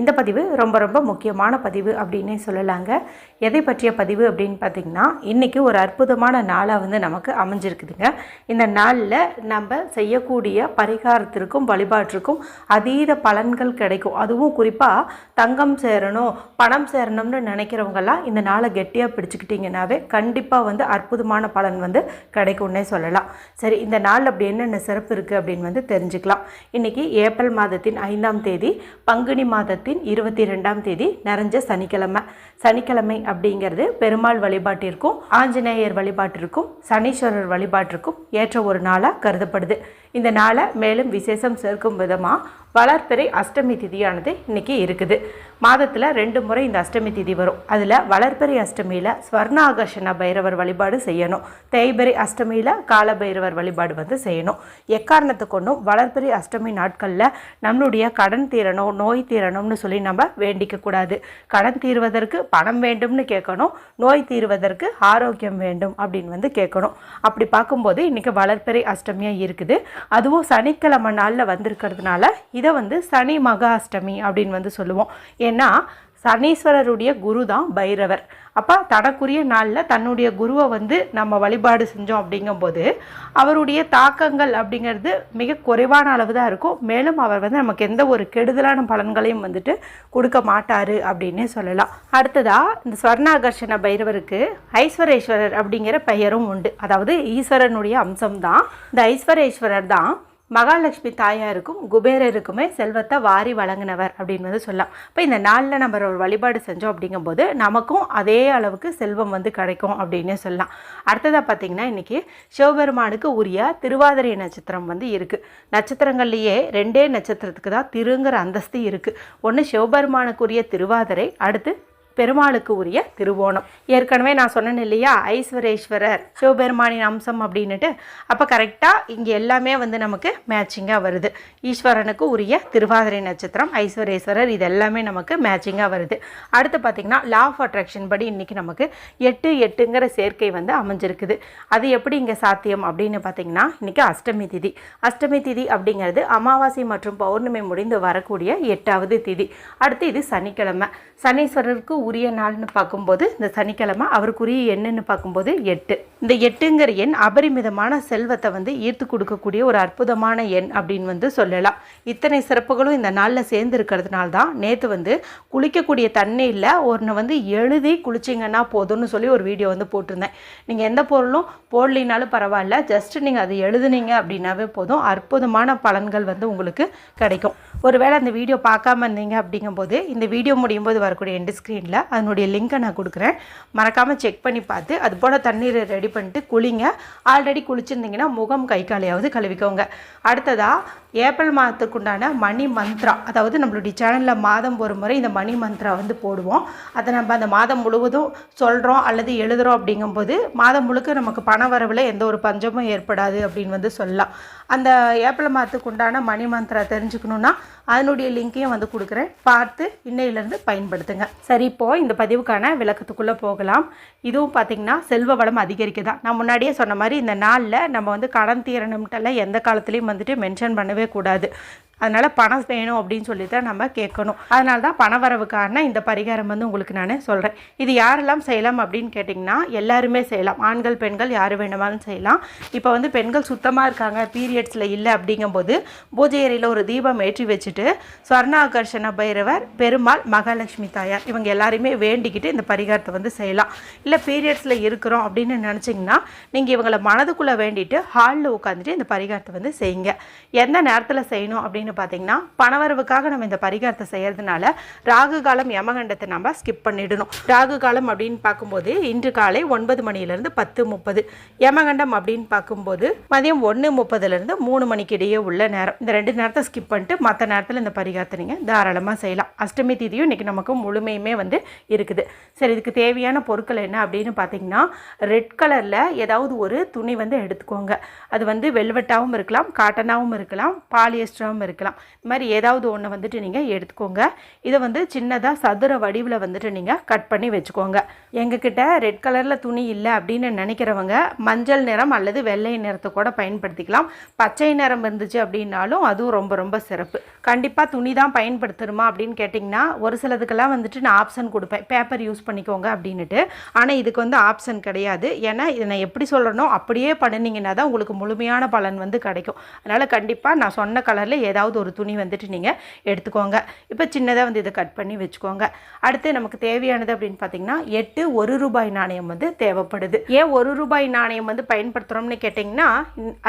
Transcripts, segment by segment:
இந்த பதிவு ரொம்ப ரொம்ப முக்கியமான பதிவு அப்படின்னே சொல்லலாங்க. எதை பற்றிய பதிவு அப்படின்னு பார்த்திங்கன்னா இன்றைக்கி ஒரு அற்புதமான நாளாக வந்து நமக்கு அமைஞ்சிருக்குதுங்க. இந்த நாளில் நம்ம செய்யக்கூடிய பரிகாரத்திற்கும் வழிபாட்டிற்கும் அதீத பலன்கள் கிடைக்கும். அதுவும் குறிப்பாக தங்கம் சேரணும் பணம் சேரணும்னு நினைக்கிறவங்கெல்லாம் இந்த நாளை கெட்டியாக பிடிச்சிக்கிட்டிங்கனாவே கண்டிப்பாக வந்து அற்புதமான பலன் வந்து கிடைக்கும்னே சொல்லலாம். சரி இந்த நாள் அப்படி என்னென்ன சிறப்பு இருக்குது அப்படின்னு வந்து தெரிஞ்சுக்கலாம். இன்றைக்கி ஏப்ரல் மாதத்தின் ஐந்தாம் தேதி பங்குனி மாதத்தின் இருபத்தி ரெண்டாம் தேதி நிறைஞ்ச சனிக்கிழமை. சனிக்கிழமை அப்படிங்கிறது பெருமாள் வழிபாட்டிற்கும் ஆஞ்சநேயர் வழிபாட்டிற்கும் சனீஸ்வரர் வழிபாட்டிற்கும் ஏற்ற ஒரு நாளாக கருதப்படுது. இந்த நாளை மேலும் விசேஷம் சேர்க்கும் விதமாக வளர்பிறை அஷ்டமி திதியானது இன்றைக்கி இருக்குது. மாதத்தில் ரெண்டு முறை இந்த அஷ்டமி திதி வரும். அதில் வளர்பிறை அஷ்டமியில் ஸ்வர்ணாகர்ஷண பைரவர் வழிபாடு செய்யணும். தேய்பிறை அஷ்டமியில் கால பைரவர் வழிபாடு வந்து செய்யணும். எக்காரணத்தை கொண்டும் வளர்பிறை அஷ்டமி நாட்களில் நம்மளுடைய கடன் தீரணும் நோய் தீரணும்னு சொல்லி நம்ம வேண்டிக்க கூடாது. கடன் தீர்வதற்கு பணம் வேண்டும்னு கேட்கணும். நோய் தீர்வதற்கு ஆரோக்கியம் வேண்டும் அப்படின்னு வந்து கேட்கணும். அப்படி பார்க்கும்போது இன்றைக்கி வளர்பிறை அஷ்டமியாக இருக்குது. அதுவும் சனிக்கிழமை நாளில் வந்திருக்கிறதுனால இது இதை வந்து சனி மகா அஷ்டமி அப்படின்னு வந்து சொல்லுவோம். ஏன்னா சனீஸ்வரருடைய குரு தான் பைரவர். அப்போ தனக்குரிய நாளில் தன்னுடைய குருவை வந்து நம்ம வழிபாடு செஞ்சோம் அப்படிங்கும்போது அவருடைய தாக்கங்கள் அப்படிங்கிறது மிக குறைவான அளவு தான் இருக்கும். மேலும் அவர் வந்து நமக்கு எந்த ஒரு கெடுதலான பலன்களையும் வந்துட்டு கொடுக்க மாட்டார் அப்படின்னே சொல்லலாம். அடுத்ததாக இந்த ஸ்வர்ணாகர்ஷண பைரவருக்கு ஐஸ்வரேஸ்வரர் அப்படிங்கிற பெயரும் உண்டு. அதாவது ஈஸ்வரனுடைய அம்சம் தான் இந்த ஐஸ்வரேஸ்வரர் தான் மகாலட்சுமி தாயாருக்கும் குபேரருக்குமே செல்வத்தை வாரி வழங்கினவர் அப்படின்னு வந்து சொல்லலாம். இப்போ இந்த நாளில் நம்ம ஒரு வழிபாடு செஞ்சோம் அப்படிங்கும்போது நமக்கும் அதே அளவுக்கு செல்வம் வந்து கிடைக்கும் அப்படின்னு சொல்லலாம். அடுத்ததாக பார்த்திங்கன்னா இன்றைக்கி சிவபெருமானுக்கு உரிய திருவாதிரை நட்சத்திரம் வந்து இருக்குது நட்சத்திரங்கள்லேயே ரெண்டே நட்சத்திரத்துக்கு தான் திருங்கிற அந்தஸ்து இருக்குது ஒன்று சிவபெருமானுக்குரிய திருவாதிரை அடுத்து பெருமாளுக்கு உரிய திருவோணம். ஏற்கனவே நான் சொன்னேன் இல்லையா ஐஸ்வரேஸ்வரர் சிவபெருமானின் அம்சம் அப்படின்னுட்டு. அப்போ கரெக்டாக இங்கே எல்லாமே வந்து நமக்கு மேட்சிங்காக வருது. ஈஸ்வரனுக்கு உரிய திருவாதிரை நட்சத்திரம் ஐஸ்வரேஸ்வரர் இது எல்லாமே நமக்கு மேட்சிங்காக வருது. அடுத்து பார்த்திங்கன்னா லா ஆஃப் அட்ராக்ஷன் படி இன்றைக்கி நமக்கு எட்டு எட்டுங்கிற சேர்க்கை வந்து அமைஞ்சிருக்குது. அது எப்படி இங்கே சாத்தியம் அப்படின்னு பார்த்தீங்கன்னா இன்றைக்கி அஷ்டமி திதி. அஷ்டமி திதி அப்படிங்கிறது அமாவாசை மற்றும் பௌர்ணமி முடிந்து வரக்கூடிய எட்டாவது திதி. அடுத்து இது சனிக்கிழமை. சனீஸ்வரருக்கு உரிய நாள்னு பார்க்கும்போது இந்த சனிக்கிழமை அவருக்குரிய எண்ணுன்னு பார்க்கும்போது எட்டு. இந்த எட்டுங்கிற எண் அபரிமிதமான செல்வத்தை வந்து ஈர்த்து கொடுக்கக்கூடிய ஒரு அற்புதமான எண் அப்படின்னு வந்து சொல்லலாம். இத்தனை சிறப்புகளும் இந்த நாளில் சேர்ந்து இருக்கிறதுனால தான் நேற்று வந்து குளிக்கக்கூடிய தண்ணியில் ஒன்று வந்து எழுதி குளிச்சிங்கன்னா போதும்னு சொல்லி ஒரு வீடியோ வந்து போட்டிருந்தேன். நீங்கள் எந்த பொருளும் போடலினாலும் பரவாயில்ல ஜஸ்ட் நீங்கள் அதை எழுதுனீங்க அப்படின்னாவே போதும். அற்புதமான பலன்கள் வந்து உங்களுக்கு கிடைக்கும். ஒருவேளை அந்த வீடியோ பார்க்காம இருந்தீங்க அப்படிங்கும்போது இந்த வீடியோ முடியும் போது வரக்கூடிய எண்டு ஸ்க்ரீனில் அதனுடைய லிங்க்கை நான் கொடுக்குறேன். மறக்காமல் செக் பண்ணி பார்த்து அது போல் தண்ணீரை ரெடி பண்ணிட்டு குளிங்க. ஆல்ரெடி குளிச்சிருந்தீங்கன்னா முகம் கை காலையாவது கழுவிக்கோங்க. அடுத்ததாக ஏப்ரல் மாதத்துக்குண்டான மணி மந்த்ரா. அதாவது நம்மளுடைய சேனலில் மாதம் ஒரு முறை இந்த மணி மந்த்ரா வந்து போடுவோம். அதை நம்ம அந்த மாதம் முழுவதும் சொல்கிறோம் அல்லது எழுதுகிறோம் அப்படிங்கும்போது மாதம் முழுக்க நமக்கு பண வரவில் எந்த ஒரு பஞ்சமும் ஏற்படாது அப்படின்னு வந்து சொல்லலாம். அந்த ஏப்ரல் மாதத்துக்கு உண்டான மணி மந்த்ரா தெரிஞ்சுக்கணுன்னா அதனுடைய லிங்க்கையும் வந்து கொடுக்குறேன். பார்த்து இன்னையிலேருந்து பயன்படுத்துங்க. சரி இப்போ இப்போது இந்த பதிவுக்கான விளக்கத்துக்குள்ளே போகலாம். இதுவும் பார்த்திங்கன்னா செல்வ வளம் அதிகரிக்க தான் நான் முன்னாடியே சொன்ன மாதிரி இந்த நாளில் நம்ம வந்து கடன் தீரணும்ட்டெல்லாம் எந்த காலத்துலேயும் வந்துட்டு மென்ஷன் பண்ணவே கூடாது. அதனால் பணம் வேணும் அப்படின்னு சொல்லி தான் நம்ம கேட்கணும். அதனால தான் பண வரவுக்கான இந்த பரிகாரம் வந்து உங்களுக்கு நான் சொல்கிறேன் இது யாரெல்லாம் செய்யலாம் அப்படின்னு கேட்டிங்கன்னா எல்லாருமே செய்யலாம். ஆண்கள் பெண்கள் யார் வேணுமாலும் செய்யலாம். இப்போ வந்து பெண்கள் சுத்தமாக இருக்காங்க பீரியட்ஸில் இல்லை அப்படிங்கும்போது பூஜை அறையில் ஒரு தீபம் ஏற்றி வச்சுட்டு ஸ்வர்ணாகர்ஷண பைரவர் பெருமாள் மகாலட்சுமி தாயார் இவங்க எல்லாரையுமே வேண்டிக்கிட்டு இந்த பரிகாரத்தை வந்து செய்யலாம். இல்லை பீரியட்ஸில் இருக்கிறோம் அப்படின்னு நினச்சிங்கன்னா நீங்கள் இவங்களை மனதுக்குள்ளே வேண்டிட்டு ஹாலில் உட்காந்துட்டு இந்த பரிகாரத்தை வந்து செய்யுங்க. எந்த நேரத்தில் செய்யணும் அப்படின்னு பார்த்தீங்கன்னா பணவரவுக்காக நம்ம இந்த பரிகாரத்தை செய்கிறதுனால ராகு காலம் யமகண்டத்தை நம்ம ஸ்கிப் பண்ணிடணும். ராகு காலம் அப்படின்னு பார்க்கும்போது இன்று காலை ஒன்பது மணிலேருந்து பத்து முப்பது. யமகண்டம் அப்படின்னு பார்க்கும்போது மதியம் ஒன்று முப்பதுலேருந்து மூணு மணிக்கு இடையே உள்ள நேரம். இந்த ரெண்டு நேரத்தை ஸ்கிப் பண்ணிட்டு மற்ற நேரத்தில் இந்த பரிகாரத்தை நீங்கள் தாராளமாக செய்யலாம். அஷ்டமி திதியும் இன்றைக்கி நமக்கு முழுமையுமே வந்து இருக்குது. சரி இதுக்கு தேவையான பொருட்கள் என்ன அப்படின்னு பார்த்தீங்கன்னா ரெட் கலரில் ஏதாவது ஒரு துணி வந்து எடுத்துக்கோங்க. அது வந்து வெல்வெட்டாகவும் இருக்கலாம் காட்டனாகவும் இருக்கலாம் பாலியஸ்டராகவும் இருக்கலாம். பயன்படுத்திக்கலாம் இந்த மாதிரி ஏதாவது ஒன்று வந்துட்டு நீங்கள் எடுத்துக்கோங்க. இதை வந்து சின்னதாக சதுர வடிவில் வந்துட்டு நீங்கள் கட் பண்ணி வச்சுக்கோங்க. எங்ககிட்ட ரெட் கலரில் துணி இல்லை அப்படின்னு நினைக்கிறவங்க மஞ்சள் நிறம் அல்லது வெள்ளை நிறத்தை கூட பயன்படுத்திக்கலாம். பச்சை நிறம் இருந்துச்சு அப்படின்னாலும் அதுவும் ரொம்ப ரொம்ப சிறப்பு. கண்டிப்பாக துணி தான் பயன்படுத்தணுமா அப்படின்னு கேட்டிங்கன்னா ஒரு சிலதுக்கெல்லாம் வந்துட்டு நான் ஆப்ஷன் கொடுப்பேன். பேப்பர் யூஸ் பண்ணிக்கோங்க அப்படின்னுட்டு. ஆனால் இதுக்கு வந்து ஆப்ஷன் கிடையாது. ஏன்னா இதை நான் எப்படி சொல்கிறனோ அப்படியே பண்ணினீங்கன்னா தான் உங்களுக்கு முழுமையான பலன் வந்து கிடைக்கும். அதனால் கண்டிப்பாக நான் சொன்ன கலரில் ஏதாவது ஒரு துணி வந்துட்டு நீங்கள் எடுத்துக்கோங்க. இப்போ சின்னதாக வந்து இதை கட் பண்ணி வச்சுக்கோங்க. அடுத்து நமக்கு தேவையானது அப்படின்னு பார்த்தீங்கன்னா எட்டு ஒரு ரூபாய் நாணயம் வந்து தேவைப்படுது. ஏன் ஒரு ரூபாய் நாணயம் வந்து பயன்படுத்துகிறோம்னு கேட்டிங்கன்னா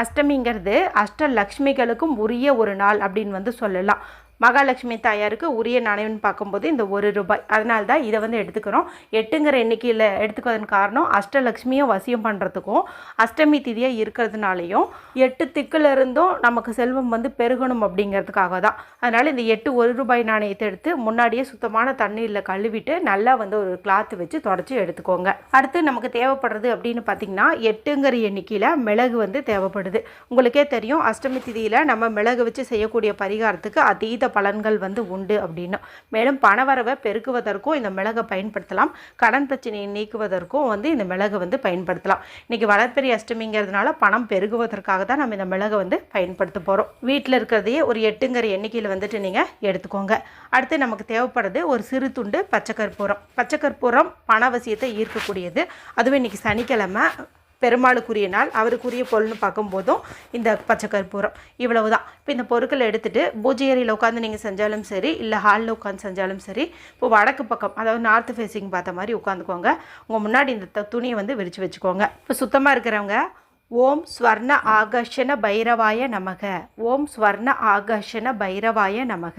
அஷ்டமிங்கிறது அஷ்டமிங்கிறது அஷ்டலக்ஷ்மிகளுக்கும் உரிய ஒரு நாள் அப்படின்னு வந்து சொல்லலாம். மகாலட்சுமி தாயாருக்கு உரிய நாணயம்னு பார்க்கும்போது இந்த ஒரு ரூபாய். அதனால தான் இதை வந்து எடுத்துக்கிறோம். எட்டுங்கிற எண்ணிக்கையில் எடுத்துக்கிறதுக்கு காரணம் அஷ்டலக்ஷ்மியை வசியம் பண்ணுறதுக்கும் அஷ்டமி திதியாக இருக்கிறதுனாலையும் எட்டு திக்கிலிருந்தும் நமக்கு செல்வம் வந்து பெருகணும் அப்படிங்கிறதுக்காக தான். அதனால் இந்த எட்டு ஒரு ரூபாய் நாணயத்தை எடுத்து முன்னாடியே சுத்தமான தண்ணீரில் கழுவிட்டு நல்லா வந்து ஒரு கிளாத் வச்சு தொடச்சி எடுத்துக்கோங்க. அடுத்து நமக்கு தேவைப்படுறது அப்படின்னு பார்த்தீங்கன்னா எட்டுங்கிற எண்ணிக்கையில் மிளகு வந்து தேவைப்படுது. உங்களுக்கே தெரியும் அஷ்டமி திதியில் நம்ம மிளகு வச்சு செய்யக்கூடிய பரிகாரத்துக்கு அதீத பலன்கள் வந்து உண்டு அப்படின்னு. மேலும் பணவரவை பெருக்குவதற்கும் இந்த மிளகை பயன்படுத்தலாம். கடன் பிரச்சனையை நீக்குவதற்கும் வந்து இந்த மிளகை வந்து பயன்படுத்தலாம். இன்றைக்கி வளர்ப்பெரிய அஷ்டமிங்கிறதுனால பணம் பெருகுவதற்காக தான் நம்ம இந்த மிளகை வந்து பயன்படுத்த போகிறோம் வீட்டில் இருக்கிறதையே ஒரு எட்டுங்கிற எண்ணிக்கையில் வந்துட்டு நீங்கள் எடுத்துக்கோங்க. அடுத்து நமக்கு தேவைப்படுறது ஒரு சிறு துண்டு பச்சைக்கற்பூரம். பச்சைக்கற்பூரம் பண அவசியத்தை பணவசியத்தை ஈர்க்கக்கூடியது. அதுவும் இன்னைக்கு சனிக்கிழமை. பெருமாளுக்குரிய நாள் அவருக்குரிய பொருள்னு பார்க்கும்போதும் இந்த பச்சை கற்பூரம் இவ்வளவு தான் இப்போ இந்த பொருட்களை எடுத்துகிட்டு பூஜை அறையில் உட்காந்து நீங்கள் செஞ்சாலும் சரி இல்லை ஹாலில் உட்காந்து செஞ்சாலும் சரி இப்போ வடக்கு பக்கம் அதாவது நார்த் ஃபேஸிங் பார்த்த மாதிரி உட்காந்துக்கோங்க உங்கள் முன்னாடி இந்த த- துணியை வந்து விரித்து வச்சுக்கோங்க. இப்போ சுத்தமாக இருக்கிறவங்க ஓம் ஸ்வர்ண ஆகர்ஷண பைரவாய நமக. ஓம் ஸ்வர்ண ஆகர்ஷண பைரவாய நமக.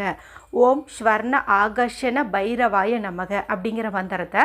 ஓம் ஸ்வர்ண ஆகர்ஷண பைரவாய நமக அப்படிங்கிற மந்திரத்தை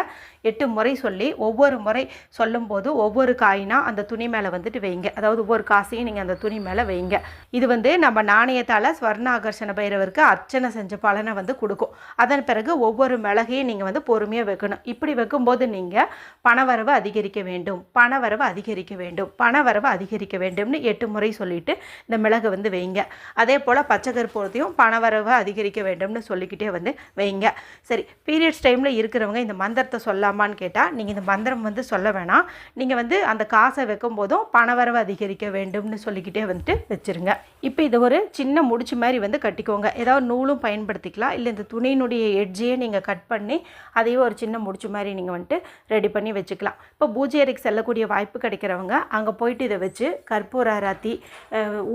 எட்டு முறை சொல்லி ஒவ்வொரு முறை சொல்லும்போது ஒவ்வொரு காயினா அந்த துணி மேலே வந்துட்டு வைங்க. அதாவது ஒவ்வொரு காசையும் நீங்கள் அந்த துணி மேலே வைங்க. இது வந்து நம்ம நாணயத்தால் ஸ்வர்ண ஆகர்ஷண பைரவருக்கு அர்ச்சனை செஞ்ச பலனை வந்து கொடுக்கும். அதன் பிறகு ஒவ்வொரு மிளகையும் நீங்கள் வந்து பொறுமையாக வைக்கணும். இப்படி வைக்கும்போது நீங்கள் பணவரவு அதிகரிக்க வேண்டும். பணவரவு அதிகரிக்க வேண்டும். பணவரவு அதிகரிக்க வேண்டும்னு எட்டு முறை சொல்லிட்டு இந்த மிளகு வந்து வைங்க. அதே போல் பச்சை கற்பூரத்தையும் பணவரவு அதிகரிக்க வேண்டும் வேண்டும்னு சொல்லிக்கிட்டே வந்து வைங்க. சரி பீரியட்ஸ் டைமில் இருக்கிறவங்க இந்த மந்திரத்தை சொல்லாமான்னு கேட்டால் நீங்கள் இந்த மந்திரம் வந்து சொல்ல வேணாம். நீங்கள் வந்து அந்த காசை வைக்கும் போதும் பணவரவு அதிகரிக்க வேண்டும்னு சொல்லிக்கிட்டே வந்துட்டு வச்சுருங்க. இப்போ இதை ஒரு சின்ன முடிச்சு மாதிரி வந்து கட்டிக்கோங்க. ஏதாவது நூலும் பயன்படுத்திக்கலாம். இல்லை இந்த துணியினுடைய எட்ஜையே நீங்கள் கட் பண்ணி அதையே ஒரு சின்ன முடிச்சு மாதிரி நீங்கள் வந்துட்டு ரெடி பண்ணி வச்சுக்கலாம். இப்போ பூஜை அறைக்கு செல்லக்கூடிய வாய்ப்பு கிடைக்கிறவங்க அங்கே போயிட்டு இதை வச்சு கற்பூர ஆராத்தி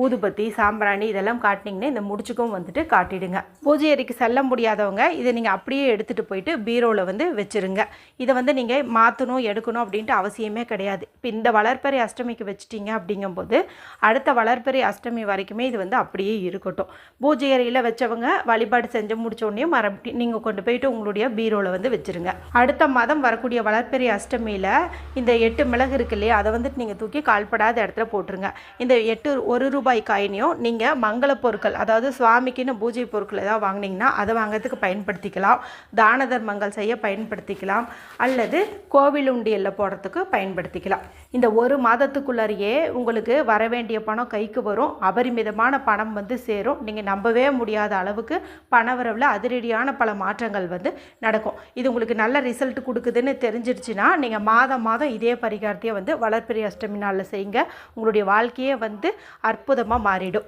ஊதுபத்தி சாம்பிராணி இதெல்லாம் காட்டினீங்கன்னா இந்த முடிச்சுக்கும் வந்துட்டு காட்டிடுங்க. பூஜை அறைக்கு செல்ல முடியாதவங்க இதை நீங்கள் அப்படியே எடுத்துகிட்டு போயிட்டு பீரோவில் வந்து வச்சுருங்க. இதை வந்து நீங்கள் மாற்றணும் எடுக்கணும் அப்படின்ட்டு அவசியமே கிடையாது. இப்போ இந்த வளர்ப்பறை அஷ்டமிக்கு வச்சிட்டீங்க அப்படிங்கும்போது அடுத்த வளர்ப்பறை அஷ்டமி வரைக்குமே இது வந்து அப்படியே இருக்கட்டும். பூஜை அறையில் வச்சவங்க வழிபாடு செஞ்சு முடிச்ச மறுபடியும் மறுபடி நீங்கள் கொண்டு போயிட்டு உங்களுடைய பீரோவில் வந்து வச்சுருங்க. அடுத்த மாதம் வரக்கூடிய வளர்ப்பறை அஷ்டமியில் இந்த எட்டு மிளகு இருக்கு இல்லையா அதை வந்துட்டு நீங்கள் தூக்கி கால்படாத இடத்துல போட்டுருங்க. இந்த எட்டு ஒரு ரூபாய் காயினையும் நீங்கள் மங்கள பொருட்கள் அதாவது சுவாமிக்குன்னு பூஜை பொருட்கள் ஏதாவது வாங்கினீங்கன்னா அதை வாங்குறதுக்கு பயன்படுத்திக்கலாம். தான தர்மங்கள் செய்ய பயன்படுத்திக்கலாம். அல்லது கோவில் உண்டியலில் போடுறதுக்கு பயன்படுத்திக்கலாம். இந்த ஒரு மாதத்துக்குள்ளாரையே உங்களுக்கு வர வேண்டிய பணம் கைக்கு வரும். அபரிமிதமான பணம் வந்து சேரும். நீங்கள் நம்பவே முடியாத அளவுக்கு பணவரவில் அதிரடியான பல மாற்றங்கள் வந்து நடக்கும். இது உங்களுக்கு நல்ல ரிசல்ட் கொடுக்குதுன்னு தெரிஞ்சிருச்சுன்னா நீங்கள் மாதம் மாதம் இதே பரிகாரத்தையே வந்து வளர்ப்பிரி அஷ்டமி நாளில் செய்யுங்க. உங்களுடைய வாழ்க்கையே வந்து அற்புதமாக மாறிடும்.